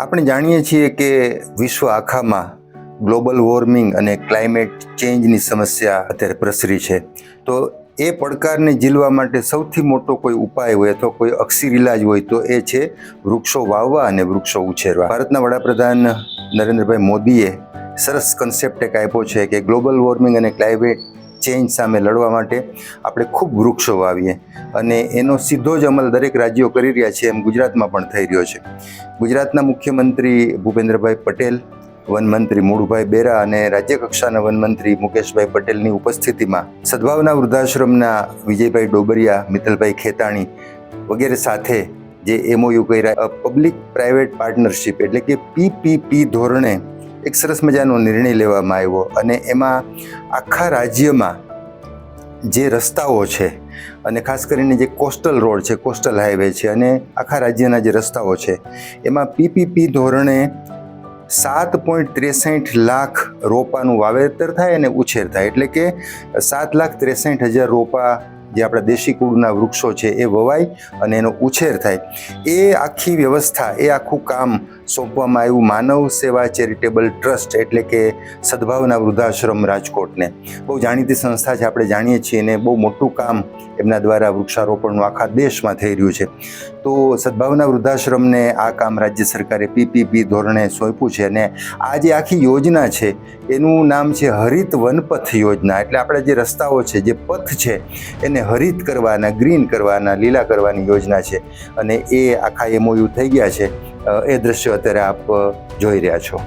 આપણે જાણીએ છીએ કે વિશ્વ આખામાં ગ્લોબલ વોર્મિંગ અને ક્લાઇમેટ ચેન્જની સમસ્યા અત્યારે પ્રસરી છે. તો એ પડકારને ઝીલવા માટે સૌથી મોટો કોઈ ઉપાય હોય અથવા કોઈ અક્ષીર ઇલાજ હોય તો એ છે વૃક્ષો વાવવા અને વૃક્ષો ઉછેરવા. ભારતના વડાપ્રધાન નરેન્દ્રભાઈ મોદીએ સરસ કન્સેપ્ટ એક આપ્યો છે કે ગ્લોબલ વોર્મિંગ અને ક્લાઇમેટ ચેન્જ સામે લડવા માટે આપણે ખૂબ વૃક્ષો વાવીએ. અને એનો સીધો જ અમલ દરેક રાજ્યો કરી રહ્યા છે એમ ગુજરાતમાં પણ થઈ રહ્યો છે. ગુજરાતના મુખ્યમંત્રી ભૂપેન્દ્રભાઈ પટેલ, વનમંત્રી મૂળભાઈ બેરા અને રાજ્યકક્ષાના વનમંત્રી મુકેશભાઈ પટેલની ઉપસ્થિતિમાં સદભાવના વૃદ્ધાશ્રમના વિજયભાઈ ડોબરિયા, મિત્તલભાઈ ખેતાણી વગેરે સાથે જે એમઓયુ કર્યા પબ્લિક પ્રાઇવેટ પાર્ટનરશિપ એટલે કે પીપીપી ધોરણે એક સરસ મજાનો નિર્ણય લેવામાં આવ્યો અને એમાં આખા રાજ્યમાં જે રસ્તાઓ છે અને ખાસ કરીને જે કોસ્ટલ રોડ છે, કોસ્ટલ હાઈવે છે અને આખા રાજ્યના જે રસ્તાઓ છે, એમાં પીપીપી ધોરણે સાત પોઈન્ટ ત્રેસઠ લાખ રોપાનું વાવેતર થાય અને ઉછેર થાય. એટલે કે સાત લાખ ત્રેસઠ હજાર રોપા જે આપણા દેશી કુળના વૃક્ષો છે એ વવાય અને એનો ઉછેર થાય. એ આખી વ્યવસ્થા, એ આખું કામ સોંપવામાં આવ્યું માનવ સેવા ચેરિટેબલ ટ્રસ્ટ એટલે કે સદભાવના વૃદ્ધાશ્રમ રાજકોટને. બહુ જાણીતી સંસ્થા છે, આપણે જાણીએ છીએ અને બહુ મોટું કામ એમના દ્વારા વૃક્ષારોપણનું આખા દેશમાં થઈ રહ્યું છે. તો સદભાવના વૃદ્ધાશ્રમને આ કામ રાજ્ય સરકારે પીપીપી ધોરણે સોંપ્યું છે અને આ જે આખી યોજના છે, એનું નામ છે હરિત વનપથ યોજના. એટલે આપણા જે રસ્તાઓ છે, જે પથ છે, એને હરિત કરવાના, ગ્રીન કરવાના, લીલા કરવાની યોજના છે. અને એ આખા એમઓયુ થઈ ગયા છે. એ દ્રશ્યો અત્યારે આપ જોઈ રહ્યા છો.